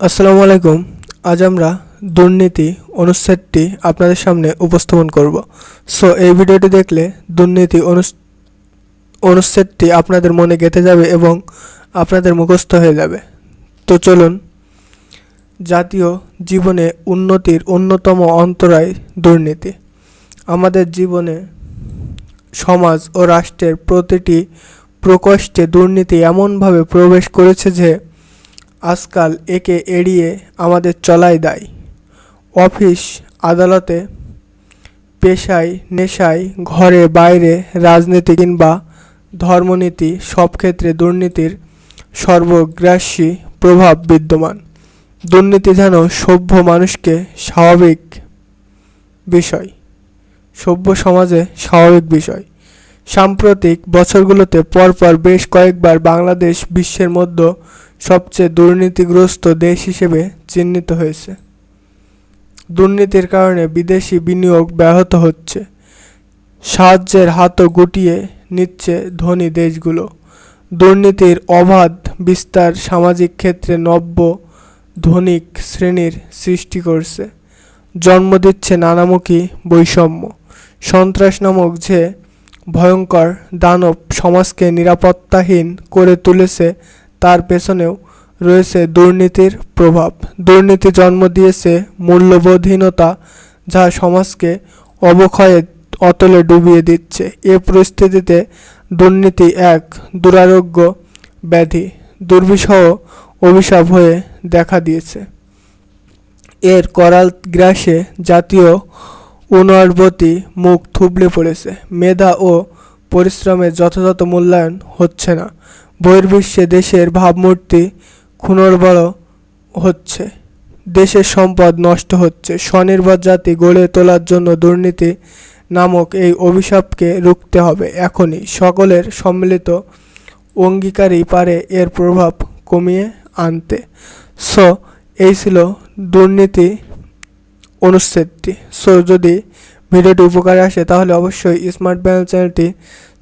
আসসালামু আলাইকুম। আজ আমরা দুর্নীতি অনুচ্ছেদটি আপনাদের সামনে উপস্থাপন করব। সো এই ভিডিওটি দেখলে দুর্নীতি অনুচ্ছেদটি আপনাদের মনে গেঁথে যাবে এবং আপনাদের মুখস্থ হয়ে যাবে। তো চলুন, জাতীয় জীবনে উন্নতির অন্যতম অন্তরায় দুর্নীতি। আমাদের জীবনে সমাজ ও রাষ্ট্রের প্রতিটি প্রকোষ্ঠে দুর্নীতি এমনভাবে প্রবেশ করেছে যে আজকাল একে এড়িয়ে আমাদের চলাই দায়। অফিস, আদালতে, পেশায়, নেশায়, ঘরে বাইরে, রাজনীতি কিংবা ধর্মনীতি সব ক্ষেত্রে দুর্নীতির সর্বগ্রাসী প্রভাব বিদ্যমান। দুর্নীতি যেন সভ্য মানুষকে স্বাভাবিক বিষয়, সভ্য সমাজে স্বাভাবিক বিষয়। সাম্প্রতিক বছরগুলোতে পরপর বেশ কয়েকবার বাংলাদেশ বিশ্বের মধ্যে সবচেয়ে দুর্নীতিগ্রস্ত দেশ হিসেবে চিহ্নিত হয়েছে। দুর্নীতির কারণে বিদেশি বিনিয়োগ ব্যাহত হচ্ছে। সাহায্যের হাতও গুটিয়ে নিচ্ছে ধনী দেশগুলো। দুর্নীতির অবাধ বিস্তার সামাজিক ক্ষেত্রে নব্য ধনিক শ্রেণির সৃষ্টি করছে। জন্ম দিচ্ছে নানামুখী বৈষম্য। সন্ত্রাস নামক যে ভয়ঙ্কর দানব সমাজকে নিরাপত্তাহীন করে তুলেছে তার পেছনেও রয়েছে দুর্নীতির প্রভাব। দুর্নীতি জন্ম দিয়েছে মূল্যবোধহীনতা যা সমাজকে অবক্ষয়ে অতলে ডুবিয়ে দিচ্ছে। এ পরিস্থিতিতে দুর্নীতি এক দুরারোগ্য ব্যাধি, দুর্বিষহ অভিশাপ হয়ে দেখা দিয়েছে। এর করাল গ্রাসে জাতীয় উন্নয়নবতী মুখ থুবলে পড়েছে। মেধা ও পরিশ্রমের যথাযথ মূল্যায়ন হচ্ছে না। বহির্বিশ্বে দেশের ভাবমূর্তি ক্ষুণ্ণবড় হচ্ছে। দেশের সম্পদ নষ্ট হচ্ছে। স্বনির্ভর জাতি গড়ে তোলার জন্য দুর্নীতি নামক এই অভিশাপকে রুখতে হবে এখনই। সকলের সম্মিলিত অঙ্গীকারই পারে এর প্রভাব কমিয়ে আনতে। সো, এই ছিল দুর্নীতি অনুচ্ছেদটি। সো, যদি ভিডিওটি উপকারে আসে তাহলে অবশ্যই স্মার্ট ব্যানেল চ্যানেলটি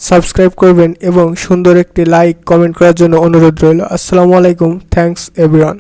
সাবস্ক্রাইব করবেন এবং সুন্দর একটি লাইক, কমেন্ট করার জন্য অনুরোধ রইল। আসসালামু আলাইকুম। Thanks everyone